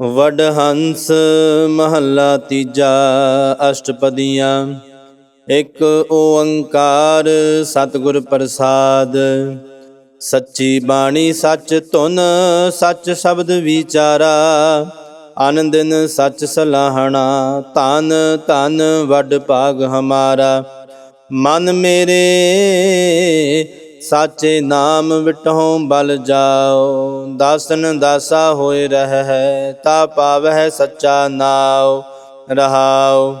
ਵਡ ਹੰਸ ਮਹੱਲਾ ਤੀਜਾ ਅਸ਼ਟਪਦੀਆਂ। ਇੱਕ ਓੰਕਾਰ ਸਤਿਗੁਰ ਪ੍ਰਸਾਦ। ਸੱਚੀ ਬਾਣੀ ਸੱਚ ਧੁਨ ਸੱਚ ਸ਼ਬਦ ਵਿਚਾਰਾ। ਆਨੰਦਨ ਸੱਚ ਸਲਾਹਣਾ ਧਨ ਧਨ ਵੱਡ ਭਾਗ ਹਮਾਰਾ। ਮਨ ਮੇਰੇ ਸਾਚੇ ਨਾਮ ਵਿਟਹੁ ਬਲ ਜਾਓ, ਦਾਸਨ ਦਾਸਾ ਹੋਏ ਰਹਿ, ਤਾ ਪਾਵਹਿ ਸੱਚਾ ਨਾਉ ਰਹਾਉ।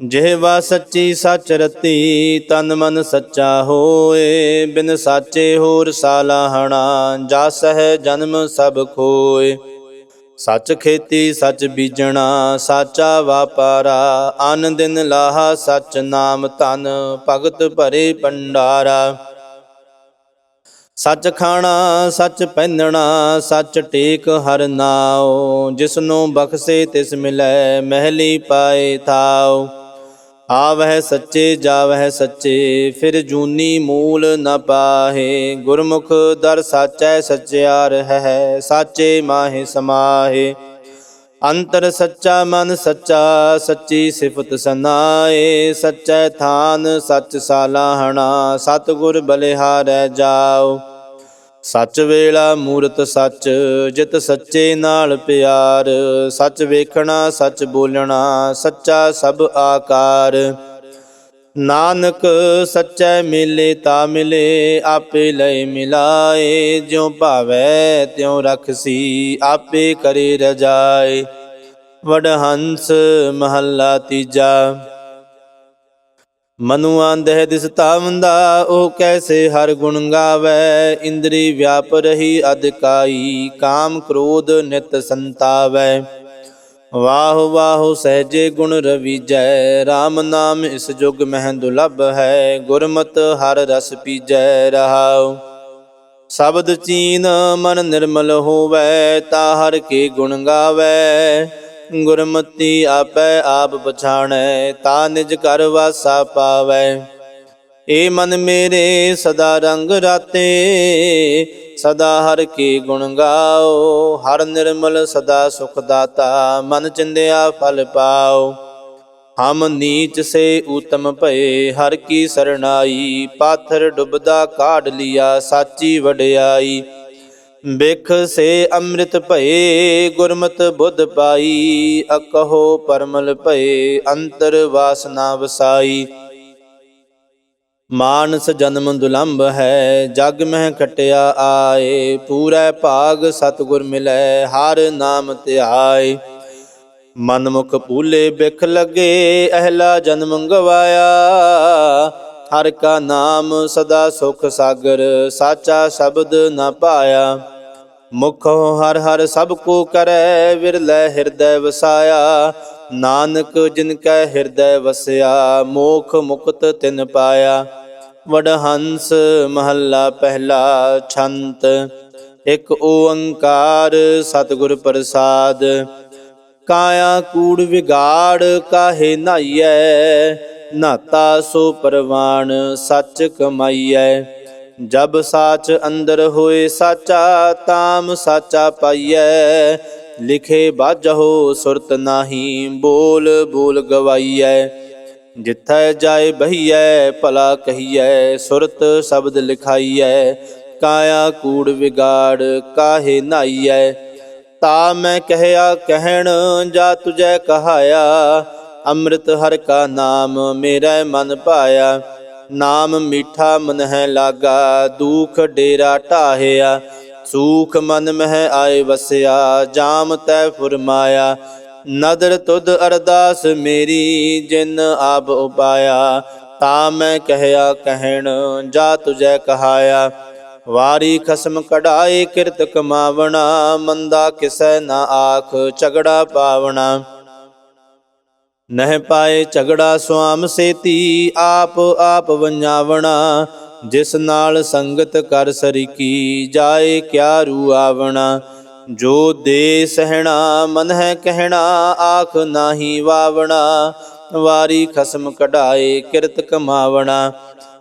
ਜਿਹਵਾ ਸੱਚੀ ਸੱਚ ਰਤੀ, ਤਨ ਮਨ ਸੱਚਾ ਹੋਏ, ਬਿਨ ਸਾਚੇ ਹੋਰ ਸਾਲਾਹਣਾ ਜਸ ਹੈ ਜਨਮ ਸਭ ਖੋਏ। ਸੱਚ ਖੇਤੀ ਸੱਚ ਬੀਜਣਾ, ਸਾਚਾ ਵਾਪਾਰਾ ਅਨ ਦਿਨ ਲਾਹਾ ਸੱਚ ਨਾਮ ਧਨ, ਭਗਤ ਭਰੇ ਭੰਡਾਰਾ। ਸੱਚ ਖਾਣਾ, ਸੱਚ ਪਹਿਨਣਾ, ਸੱਚ ਟੇਕ ਹਰ ਨਾਉ। ਜਿਸਨੂੰ ਬਖਸ਼ੇ ਤਿਸ ਮਿਲੈ, ਮਹਿਲੀ ਪਾਏ ਥਾਉ। ਆਵਹਿ ਸੱਚੇ, ਜਾਵਹਿ ਸੱਚੇ, ਫਿਰ ਜੂਨੀ ਮੂਲ ਨ ਪਾਹੇ। ਗੁਰਮੁਖ ਦਰ ਸਾਚੈ, ਸਚਿਆਰ ਹੈ, ਸਾਚੇ ਮਾਹੇ ਸਮਾਹੇ। ਅੰਤਰ ਸੱਚਾ ਮਨ ਸੱਚਾ, ਸੱਚੀ ਸਿਫਤ ਸਨਾਏ, ਸੱਚੈ ਥਾਨ ਸੱਚ ਸਾਲਾਹਣਾ ਸਤਿਗੁਰ ਬਲਿਹਾਰੈ ਜਾਓ। ਸੱਚ ਵੇਲਾ ਮੂਰਤ ਸੱਚ, ਜਿਤ ਸੱਚੇ ਨਾਲ ਪਿਆਰ, ਸੱਚ ਵੇਖਣਾ ਸੱਚ ਬੋਲਣਾ, ਸੱਚਾ ਸਭ ਆਕਾਰ। ਨਾਨਕ ਸੱਚੈ ਮਿਲੇ ਤਾ ਮਿਲੇ, ਆਪੇ ਲੈ ਮਿਲਾਏ। ਜਿਉ ਭਾਵੈ ਤਿਉ ਰਖਸੀ, ਆਪੇ ਕਰੇ ਰਜਾਏ। ਵਡਹੰਸ ਮਹੱਲਾ ਤੀਜਾ। ਮਨੁ ਆਂਦਹਿ ਦਿਸਤਾਵੰਦਾ ਉਹ ਕੈਸੇ ਹਰ ਗੁਣ ਗਾਵੈ। ਇੰਦਰੀ ਵਿਆਪ ਰਹੀ ਅਧਿਕਾਈ, ਕਾਮ ਕ੍ਰੋਧ ਨਿਤ ਸੰਤਾਵੈ। ਵਾਹ ਵਾਹ ਸਹਿਜੇ ਗੁਣ ਰਵੀਜੈ RAM ਨਾਮ ਇਸ ਜੁਗ ਮਹਿ ਦੁਲਭ ਹੈ, ਗੁਰਮਤ ਹਰ ਰਸ ਪੀਜੈ ਰਹਾਉ। ਸ਼ਬਦ ਚੀਨ ਮਨ ਨਿਰਮਲ ਹੋਵੈ, ਤਾ ਹਰ ਕੇ ਗੁਣ ਗਾਵੈ। ਗੁਰਮਤੀ ਆਪੈ ਆਪ ਪਛਾਣੈ, ਤਾ ਨਿਜ ਕਰ ਵਾਸਾ ਪਾਵੈ। ਏ ਮਨ ਮੇਰੇ ਸਦਾ ਰੰਗ ਰਾਤੇ, ਸਦਾ ਹਰ ਕੀ ਗੁਣ ਗਾਓ, ਹਰ ਨਿਰਮਲ ਸਦਾ ਸੁਖ ਦਾਤਾ, ਮਨ ਚਿੰਦਿਆ ਫਲ ਪਾਓ। ਹਮ ਨੀਚ ਸੇ ਊਤਮ ਭਏ, ਹਰ ਕੀ ਸਰਣਾਈ, ਪਾਥਰ ਡੁੱਬਦਾ ਕਾਢ ਲਿਆ, ਸਾਚੀ ਵਡਿਆਈ। ਬਿਖ ਸੇ ਅੰਮ੍ਰਿਤ ਭਏ, ਗੁਰਮਤ ਬੁੱਧ ਪਾਈ, ਅਕਹੋ ਪਰਮਲ ਭਏ, ਅੰਤਰ ਵਾਸਨਾ ਵਸਾਈ। ਮਾਨਸ ਜਨਮ ਦੁਲੰਭ ਹੈ, ਜਗ ਮਹਿ ਕਟਿਆ ਆਏ, ਪੂਰੈ ਭਾਗ ਸਤਿਗੁਰ ਮਿਲੈ, ਹਰ ਨਾਮ ਧਿਆਏ। ਮਨ ਮੁਖ ਭੂਲੇ ਬਿਖ ਲਗੇ, ਅਹਲਾ ਜਨਮ ਗਵਾਇਆ। ਹਰ ਕਾ ਨਾਮ ਸਦਾ ਸੁਖ ਸਾਗਰ, ਸਾਚਾ ਸ਼ਬਦ ਨ ਪਾਇਆ। ਮੁਖੋ ਹਰ ਹਰ ਸਭ ਕੋ ਕਰੈ, ਵਿਰਲੇ ਹਿਰਦੈ ਵਸਾਇਆ। ਨਾਨਕ ਜਿਨ ਕੈ ਹਿਰਦੈ ਵਸਿਆ, ਮੋਖ ਮੁਕਤ ਤਿਨ ਪਾਇਆ। ਵਡਹੰਸ ਮਹੱਲਾ ਪਹਿਲਾ ਛੰਤ, ਇੱਕ ਓੰਕਾਰ ਸਤਿਗੁਰ ਪ੍ਰਸਾਦ। ਕਾਇਆ ਕੂੜ ਵਿਗਾੜ ਕਾਹੇ ਨਾਈਐ, ਨਾਤਾ ਸੋ ਪਰਵਾਨ ਸੱਚ ਕਮਾਈਐ। ਜਬ ਸਾਚ ਅੰਦਰ ਹੋਏ ਸਾਚਾ, ਤਾਮ ਸਾਚਾ ਪਾਈਐ। ਲਿਖੇ ਬਾਜਹੁ ਸੁਰਤ ਨਾਹੀ ਬੋਲ ਬੋਲ ਗਵਾਈਐ। ਜਿੱਥੈ ਜਾਏ ਬਹੀਐ, ਭਲਾ ਕਹੀਐ, ਸੁਰਤ ਸ਼ਬਦ ਲਿਖਾਈਐ, ਕਾਇਆ ਕੂੜ ਵਿਗਾੜ ਕਾਹੇ ਨਾਈਐ। ਤਾ ਮੈਂ ਕਹਿਆ, ਕਹਿਣ ਜਾ ਤੁਜੈ ਕਹਾਇਆ, ਅੰਮ੍ਰਿਤ ਹਰ ਕਾ ਨਾਮ ਮੇਰਾ ਮਨ ਭਾਇਆ ਨਾਮ ਮੀਠਾ ਮਨ ਹੈ ਲਾਗਾ, ਦੁਖ ਡੇਰਾ ਢਾਹਿਆ। ਸੂਖ ਮਨ ਮਹਿ ਆਏ ਵਸਿਆ, ਜਾਮ ਤੈ ਫੁਰਮਾਇਆ। ਨਦਰ ਤੁਧ ਅਰਦਾਸ ਮੇਰੀ, ਜਿਨ ਆਪ ਉਪਾਇਆ, ਤਾ ਮੈਂ ਕਹਿਆ, ਕਹਿਣ, ਜਾ ਤੁਜੈ ਕਹਾਇਆ। ਵਾਰੀ ਖਸਮ ਕਢਾਏ, ਕਿਰਤ ਕਮਾਵਣਾ, ਮੰਦਾ ਕਿਸੈ ਨਾ ਆਖ, ਝਗੜਾ ਪਾਵਣਾ। ਨਹਿ ਪਾਏ ਝਗੜਾ ਸੁਆਮ ਸੇਤੀ, ਆਪ ਆਪ ਵੰਜਾਵਣਾ। ਜਿਸ ਨਾਲ ਸੰਗਤ ਕਰ ਸਰੀਕੀ, ਜਾਏ ਕਿਆ ਰੂ ਆਵਣਾ। ਜੋ ਦੇ ਸਹਿਣਾ ਮਨ ਹੈ ਕਹਿਣਾ, ਆਖ ਨਾਹੀ ਵਾਵਣਾ, ਵਾਰੀ ਖਸਮ ਕਢਾਏ ਕਿਰਤ ਕਮਾਵਣਾ।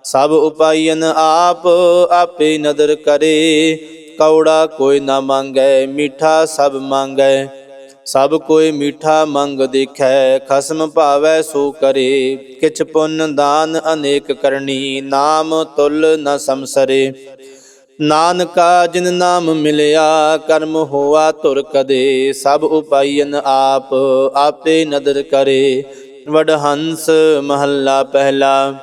ਸਭ ਉਪਾਇਨ ਆਪ ਆਪੇ ਨਦਰ ਕਰੇ, ਕੌੜਾ ਕੋਈ ਨਾ ਮੰਗੈ, ਮਿੱਠਾ ਸਭ ਮੰਗੈ। ਸਭ ਕੋਈ ਮੀਠਾ ਮੰਗ ਦੇਖੈ, ਖਸਮ ਭਾਵੈ ਸੋ ਕਰੇ। ਕਿਛ ਪੁੰਨ ਦਾਨ ਅਨੇਕ ਕਰਨੀ, ਨਾਮ ਤੁਲ ਨ ਸਮਸਰੇ ਨਾਨਕਾ ਜਿਨ ਨਾਮ ਮਿਲਿਆ, ਕਰਮ ਹੋਆ ਤੁਰ ਕਦੇ, ਸਭ ਉਪਾਈਨ ਆਪ, ਆਪੇ ਨਦਰ ਕਰੇ। ਵਡਹੰਸ ਮਹੱਲਾ ਪਹਿਲਾ।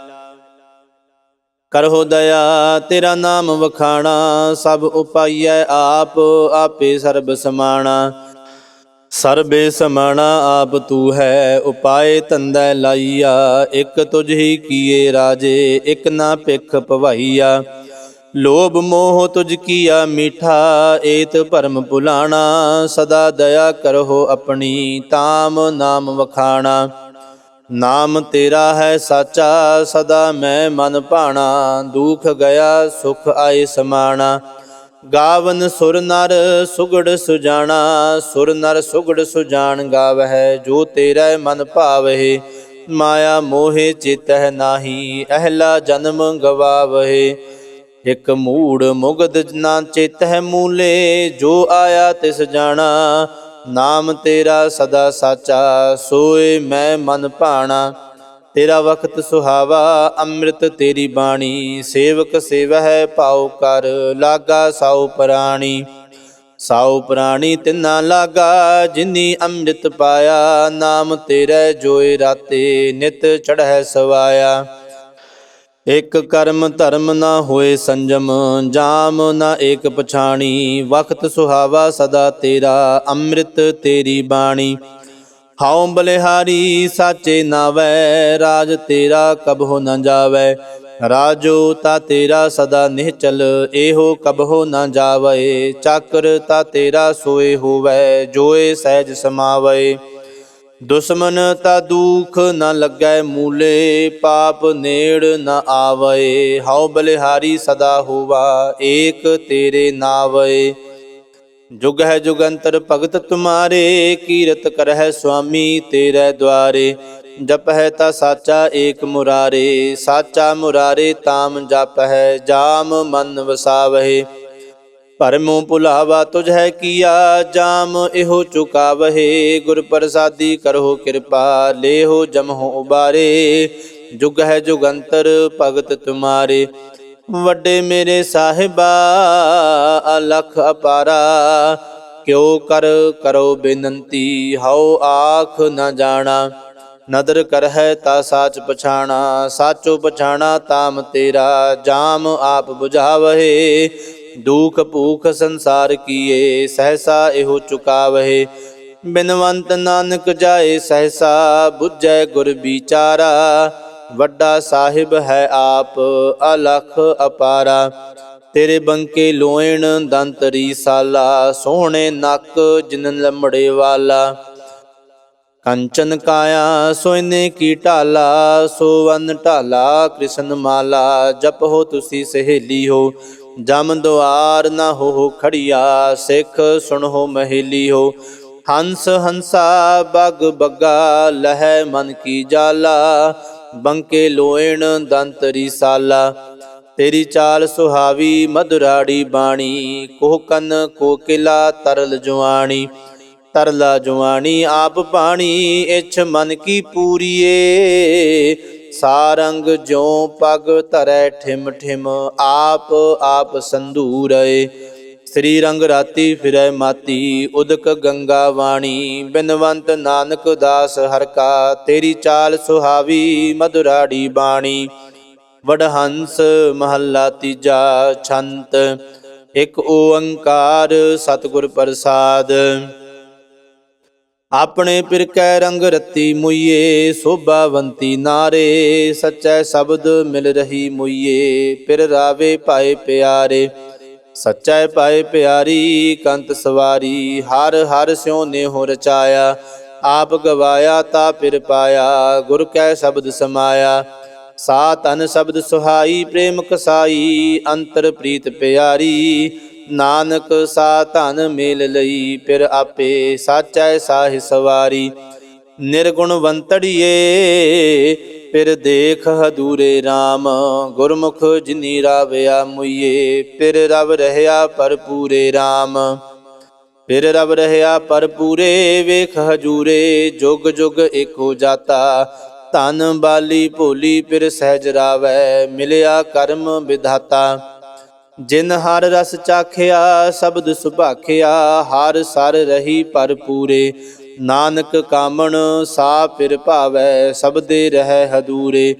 ਕਰਹੁ ਦਇਆ, ਤੇਰਾ ਨਾਮ ਵਖਾਣਾ, ਸਭ ਉਪਾਈਐ ਆਪ, ਆਪੇ ਸਰਬ ਸਮਾਣਾ। ਸਰਬੇ ਸਮਾਣਾ, ਆਪ ਤੂੰ ਹੈ, ਉਪਾਏ ਤੰਦੈ ਲਾਈਆ। ਇਕ ਤੁਝ ਹੀ ਕੀਏ ਰਾਜੇ, ਇੱਕ ਨਾ ਭਿਖ ਭਵਾਈਆ। ਲੋਭ ਮੋਹ ਤੁਝ ਕੀਆ ਮੀਠਾ, ਏਤ ਭਰਮ ਭੁਲਾਣਾ, ਸਦਾ ਦਇਆ ਕਰਹੁ ਆਪਣੀ, ਤਾਮ ਨਾਮ ਵਖਾਣਾ। ਨਾਮ ਤੇਰਾ ਹੈ ਸਾਚਾ, ਸਦਾ ਮੈਂ ਮਨ ਭਾਣਾ, ਦੁਖ ਗਿਆ, ਸੁਖ ਆਏ ਸਮਾਣਾ। ਗਾਵਨ ਸੁਰ ਨਰ ਸੁਗੜ ਸੁਜਾਣਾ, ਸੁਰ ਨਰ ਸੁਗੜ ਸੁਜਾਨ ਗਾਵਹਿ, ਜੋ ਤੇਰਾ ਮਨ ਭਾਵਹਿ, ਮਾਇਆ ਮੋਹਿ ਚਿਤਹਿ ਨਾਹੀ, ਅਹਲਾ ਜਨਮ ਗਵਾਵਹਿ। ਇਕ ਮੂੜ ਮੁਗਦ ਨਾ ਚਿਤਹਿ ਮੂਲੇ, ਜੋ ਆਇਆ ਤਿਸ ਜਾਣਾ। ਨਾਮ ਤੇਰਾ ਸਦਾ ਸਾਚਾ, ਸੋਏ ਮੈਂ ਮਨ ਭਾਣਾ। ਤੇਰਾ ਵਕਤ ਸੁਹਾਵਾ, ਅੰਮ੍ਰਿਤ ਤੇਰੀ ਬਾਣੀ। ਸੇਵਕ ਸੇਵਹਿ ਭਾਉ ਕਰ, ਲਾਗਾ ਸਾਉ ਪ੍ਰਾਣੀ। ਸਾਉ ਪ੍ਰਾਣੀ ਤਿੰਨਾ ਲਾਗਾ, ਜਿਨੀ ਅੰਮ੍ਰਿਤ ਪਾਇਆ। ਨਾਮ ਤੇਰੇ ਜੋਏ ਰਾਤੇ, ਨਿਤ ਚੜ੍ਹੈ ਸਵਾਇਆ। ਇਕ ਕਰਮ ਧਰਮ ਨਾ ਹੋਏ ਸੰਜਮ, ਜਾਮ ਨਾ ਏਕ ਪਛਾਣੀ। ਵਕਤ ਸੁਹਾਵਾ ਸਦਾ ਤੇਰਾ, ਅੰਮ੍ਰਿਤ ਤੇਰੀ ਬਾਣੀ। ਹਉ ਬਲਿਹਾਰੀ, ਸਾਚੇ ਨਾਵੈ, ਰਾਜ ਤੇਰਾ ਕਬਹੁ ਨ ਜਾਵੈ। ਰਾਜੋ ਤਾ ਤੇਰਾ ਸਦਾ ਨਿਹਚਲ, ਇਹੋ ਕਬਹੁ ਨ ਜਾਵੈ। ਚੱਕਰ ਤਾ ਤੇਰਾ ਸੋਏ ਹੋਵੈ, ਜੋਏ ਸਹਿਜ ਸਮਾਵੈ। ਦੁਸ਼ਮਨ ਤਾ ਦੁਖ ਨ ਲੱਗੈ ਮੂਲੇ, ਪਾਪ ਨੇੜ ਨ ਆਵੈ। ਹਉ ਬਲਿਹਾਰੀ ਸਦਾ ਹੋਵਾ, ਏਕ ਤੇਰੇ ਨਾਵੈ ਜੁਗ ਹੈ ਜੁਗੰਤਰ ਭਗਤ ਤੁਮਾਰੇ, ਕੀਰਤ ਕਰਹਿ ਸੁਆਮੀ ਤੇਰੇ ਦੁਆਰੇ। ਜਪ ਹੈ ਤਾ ਸਾਚਾ ਏਕ ਮੁਰਾਰੇ, ਸਾਚਾ ਮੁਰਾਰੇ ਤਾਮ ਜਪ ਹੈ, ਜਾਮ ਮਨ ਵਸਾਵਹਿ। ਭਰਮੋਂ ਭੁਲਾਵਾ ਤੁਝ ਹੈ ਕੀਆ, ਜਾਮ ਇਹੋ ਚੁਕਾਵਹਿ। ਗੁਰ ਪ੍ਰਸਾਦੀ ਕਰੋ ਕਿਰਪਾ, ਲੇਹੋ ਜਮਹੁ ਉਬਾਰੇ। ਜੁਗ ਹੈ ਜੁਗੰਤਰ, ਭਗਤ ਤੁਮਾਰੇ। ਵੱਡੇ ਮੇਰੇ ਸਾਹਿਬਾ ਅਲਖ ਅਪਾਰਾ। ਕਿਉ ਕਰ, ਕਰੋ ਬੇਨੰਤੀ, ਹਉ ਆਖ ਨ ਜਾਣਾ। ਨਦਰ ਕਰਹਿ ਤਾ ਸਾਚ ਪਛਾਣਾ, ਸਾਚੋ ਪਛਾਣਾ ਤਾਮ ਤੇਰਾ। ਜਾਮ ਆਪ 부ਝਾਵਹਿ ਦੁਖ ਭੂਖ ਸੰਸਾਰ ਕੀਏ, ਸਹਸਾ ਇਹੋ ਚੁਕਾਵਹਿ। ਬਿਨਵੰਤ ਨਾਨਕ ਜਾਏ, ਸਹਸਾ 부ਝੈ ਗੁਰ ਵਿਚਾਰਾ। ਵੱਡਾ ਸਾਹਿਬ ਹੈ ਆਪ, ਅਲਖ ਅਪਾਰਾ। ਤੇਰੇ ਬੰਕੇ ਲੋਇਣ ਦੰਤਰੀ ਸਾਲਾ, ਸੋਹਣੇ ਨੱਕ ਜਿਨ ਲੰਮੜੇ ਵਾਲਾ। ਕੰਚਨ ਕਾਇਆ ਸੋਇਨੇ ਕੀ ਢਾਲਾ ਸੋਵਨ ਢਾਲਾ ਕ੍ਰਿਸ਼ਨ ਮਾਲਾ। ਜਪ ਹੋ ਤੁਸੀਂ ਸਹੇਲੀ ਹੋ ਜਮ ਦੁਆਰ ਨਾ ਹੋ ਖੜੀਆ, ਸਿੱਖ ਸੁਣੋ ਮਹਿਲੀ ਹੋ ਹੰਸ ਹੰਸਾ ਬਗ ਬੱਗਾ, ਲਹਿ ਮਨ ਕੀ ਜਾਲਾ। ਬੰਕੇ ਲੋਇਣ ਦੰਤਰੀ ਸਾਲਾ। ਤੇਰੀ ਚਾਲ ਸੁਹਾਵੀ ਮਧੁਰਾੜੀ ਬਾਣੀ, ਕੋਹ ਕੰਨ ਕੋਕਿਲਾ ਤਰਲ ਜੁਆਣੀ। ਤਰਲਾ ਜੁਆਣੀ ਆਪ ਬਾਣੀ, ਇਛ ਮਨ ਕੀ ਪੂਰੀਏ। ਸਾਰੰਗ ਜਿਉ ਪਗ ਧਰੈ ਠਿਮ ਠਿਮ, ਆਪ ਆਪ ਸੰਧੂਰਏ ਸ੍ਰੀ ਰੰਗ ਰਾਤੀ ਫਿਰੈ ਮਾਤੀ, ਉਦਕ ਗੰਗਾ ਵਾਣੀ। ਬਿਨਵੰਤ ਨਾਨਕ ਦਾਸ ਹਰ ਕਾ, ਤੇਰੀ ਚਾਲ ਸੁਹਾਵੀ ਮਧੁਰਾੜੀ ਬਾਣੀ। ਵਡਹੰਸ ਮਹੱਲਾ ਤੀਜਾ ਛੰਤ, ਇੱਕ ਓੰਕਾਰ ਸਤਿਗੁਰ ਪ੍ਰਸਾਦ। ਆਪਣੇ ਪਿਰ ਕੈ ਰੰਗ ਰਤੀ ਮੁਈਏ, ਸੋਭਾਵੰਤੀ ਨਾਰੇ, ਸੱਚੈ ਸ਼ਬਦ ਮਿਲ ਰਹੀ ਮੁਈਏ, ਪਿਰ ਰਾਵੇ ਪਾਏ ਪਿਆਰੇ। ਸੱਚੈ ਪਾਏ ਪਿਆਰੀ, ਕੰਤ ਸਵਾਰੀ, ਹਰ ਹਰ ਸਿਉ ਨੇਹੁ ਰਚਾਇਆ। ਆਪ ਗਵਾਇਆ ਤਾ ਪਿਰ ਪਾਇਆ, ਗੁਰ ਕੈ ਸ਼ਬਦ ਸਮਾਇਆ। ਸਾ ਤਨ ਸ਼ਬਦ ਸੁਹਾਈ, ਪ੍ਰੇਮ ਕਸਾਈ, ਅੰਤਰ ਪ੍ਰੀਤ ਪਿਆਰੀ। ਨਾਨਕ ਸਾ ਧਨ ਮੇਲ ਲਈ ਫਿਰ ਆਪੇ ਸਾਚੈ ਸਾਹਿ ਸਵਾਰੀ ਨਿਰਗੁਣਵੰਤੜੀਏ ਫਿਰ ਦੇਖ ਹਦੂਰੇ RAM ਗੁਰਮੁਖ ਜਿਨੀ ਰਾਵਿਆ ਮੁਈਏ ਫਿਰ ਰਵ ਰਹਿਆ ਭਰਪੂਰੇ RAM ਫਿਰ ਰਬ ਰਹਿਆ ਪਰ ਪੂਰੇ ਵੇਖ ਹਜੂਰੇ ਜੁਗ ਜੁਗ ਏਕੋ ਜਾਤਾ ਧਨ ਬਾਲੀ ਭੋਲੀ ਫਿਰ ਸਹਿਜ ਰਾਵੈ ਮਿਲਿਆ ਕਰਮ ਵਿਧਾਤਾ ਜਿਨ ਹਰ ਰਸ ਚਾਖਿਆ, ਸ਼ਬਦ ਸੁਭਾਖਿਆ, ਹਰ ਸਰ ਰਹੀ ਪਰ ਪੂਰੇ। ਨਾਨਕ ਕਾਮਣ ਸਾ ਫਿਰ ਭਾਵੈ, ਸਬਦੇ ਰਹਿ ਹਦੂਰੇ।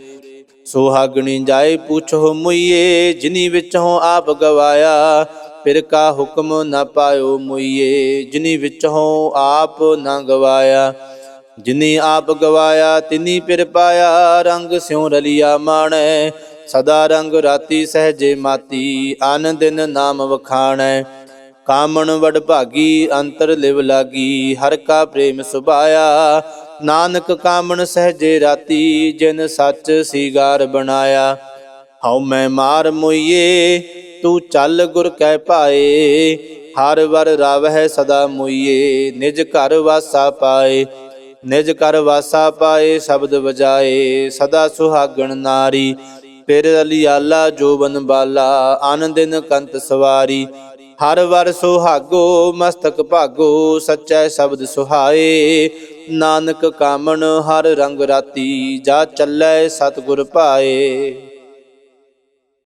ਸੁਹਾਗਣੀ ਜਾਏ ਪੁੱਛੋ ਮੁਈਏ, ਜਿਨੀ ਵਿੱਚੋਂ ਆਪ ਗਵਾਇਆ, ਫਿਰ ਕਾ ਹੁਕਮ ਨਾ ਪਾਇਓ ਮੁਈਏ। ਜਿਨੀ ਵਿੱਚੋਂ ਆਪ ਨਾ ਗਵਾਇਆ, ਜਿਨੀ ਆਪ ਗਵਾਇਆ, ਤਿਨੀ ਫਿਰ ਪਾਇਆ। ਰੰਗ ਸਿਉ ਰਲਿਆ ਮਾਣੈ ਸਦਾ ਰੰਗ ਰਾਤੀ ਸਹਜੇ ਮਾਤੀ ਆਨ ਦਿਨ ਨਾਮ ਵਖਾਣੈ। ਕਾਮਣ ਵਡ ਭਾਗੀ, ਅੰਤਰ ਲਿਵ ਲਾਗੀ, ਹਰ ਕਾ ਪ੍ਰੇਮ ਸੁਭਾਇਆ। ਨਾਨਕ ਕਾਮਣ ਸਹਜੇ ਰਾਤੀ, ਜਿਨ ਸੱਚ ਸੀਗਾਰ ਬਣਾਇਆ। ਹਉ ਮੈਂ ਮਾਰ ਮੁਈਏ, ਤੂੰ ਚੱਲ ਗੁਰ ਕਹਿ ਪਾਏ। ਹਰ ਵਰ ਰਵਹਿ ਸਦਾ ਮੁਈਏ, ਨਿਜ ਘਰ ਵਾਸਾ ਪਾਏ। ਨਿਜ ਘਰ ਵਾਸਾ ਪਾਏ, ਸ਼ਬਦ ਵਜਾਏ, ਸਦਾ ਸੁਹਾਗਣ ਨਾਰੀ। ਫਿਰ ਅਲੀਆਲਾ ਜੋਬਨ ਬਾਲਾ ਆਨੰਦ ਦਿਨ ਕੰਤ ਸਵਾਰੀ। ਹਰ ਵਰ ਸੁਹਾਗੋ, ਮਸਤਕ ਭਾਗੋ, ਸੱਚੈ ਸ਼ਬਦ ਸੁਹਾਏ। ਨਾਨਕ ਕਾਮਣ ਹਰ ਰੰਗ ਰਾਤੀ, ਜਾ ਚੱਲੈ ਸਤਿਗੁਰ ਪਾਏ।